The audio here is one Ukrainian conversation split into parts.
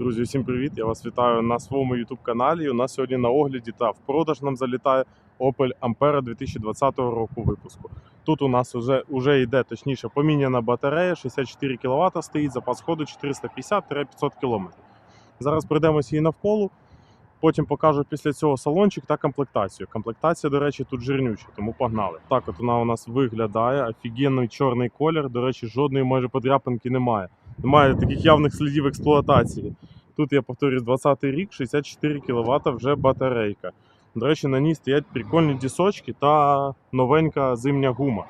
Друзі, всім привіт! Я вас вітаю на своєму YouTube каналі. У нас сьогодні на огляді та в продаж нам залітає Opel Ampera 2020 року випуску. Тут у нас вже, вже йде точніше поміняна батарея, 64 кВт стоїть, запас ходу 450-500 км. Зараз пройдемося її навколо. Потім покажу після цього салончик та комплектацію. Комплектація, до речі, тут жирнюча, тому погнали. Так, от вона у нас виглядає. Офігенний чорний колір. До речі, жодної майже подряпинки немає. Немає таких явних слідів експлуатації. Тут я повторюсь, 20 рік, 64 кВт вже батарейка. До речі, на ній стоять прикольні дісочки та новенька зимня гума.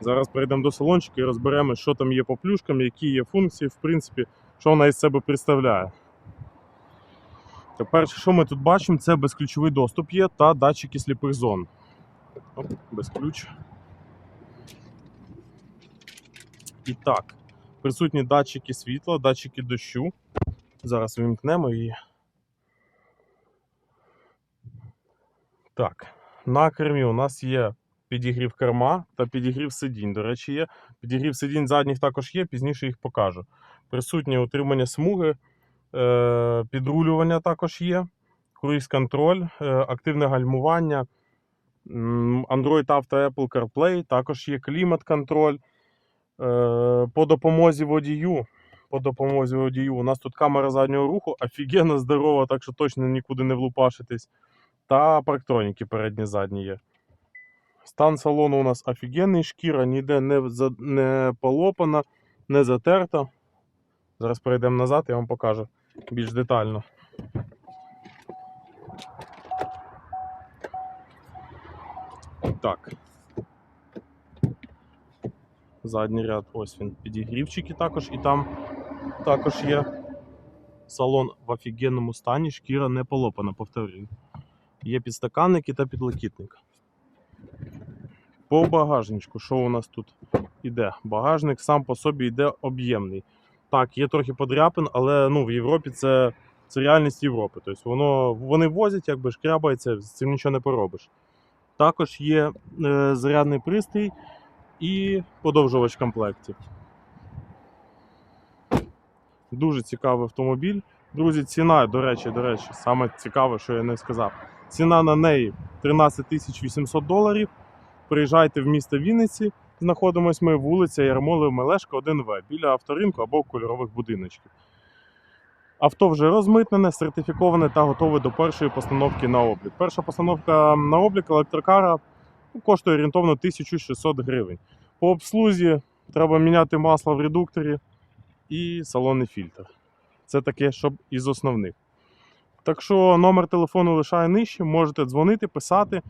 Зараз перейдемо до салончика і розберемо, що там є по плюшкам, які є функції, в принципі, що вона із себе представляє. Перше, що ми тут бачимо, це безключовий доступ є та датчики сліпих зон. Оп, без ключ. І так, присутні датчики світла, датчики дощу. Зараз вимкнемо і. Так, на кермі у нас є підігрів керма та підігрів сидінь. До речі, є. Підігрів сидінь задніх також є, пізніше їх покажу. Присутнє утримання смуги, е, підрулювання також є, круїз-контроль, е, активне гальмування, Android Auto Apple CarPlay, також є клімат-контроль. Е, По допомозі водію. По допомозі водію. У нас тут камера заднього руху, офігенно здорова, так що точно нікуди не влупашитись. Та парктроніки передні задні є. Стан салону у нас офігенний, шкіра ніде не, за- не полопана, не затерта. Зараз перейдемо назад, я вам покажу більш детально. Так. Задній ряд, ось він, підігрівчики також, і там також є салон в офігенному стані, шкіра не полопана, повторюю. Є підстаканники та підлокітник. По багажничку, що у нас тут іде? Багажник сам по собі йде об'ємний. Так, є трохи подряпин, але ну, в Європі це, це реальність Європи. Тобто воно, вони возять, якби шкрябається, з цим нічого не поробиш. Також є е, зарядний пристрій і подовжувач комплектів. Дуже цікавий автомобіль. Друзі, ціна, до речі, до речі, саме цікаве, що я не сказав. Ціна на неї 13 800 доларів. Приїжджайте в місто Вінниці. Знаходимось ми вулиця Ярмоли Мелешка, 1В, біля авторинку або кольорових будиночків. Авто вже розмитнене, сертифіковане та готове до першої постановки на облік. Перша постановка на облік електрокара коштує орієнтовно 1600 гривень. По обслузі треба міняти масло в редукторі і салонний фільтр. Це таке, щоб із основних. Так що номер телефону лишаю нижче, можете дзвонити, писати.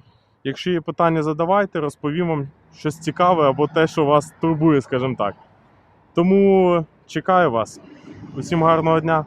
Якщо є питання, задавайте, розповім вам щось цікаве або те, що вас турбує, скажімо так. Тому чекаю вас. Усім гарного дня!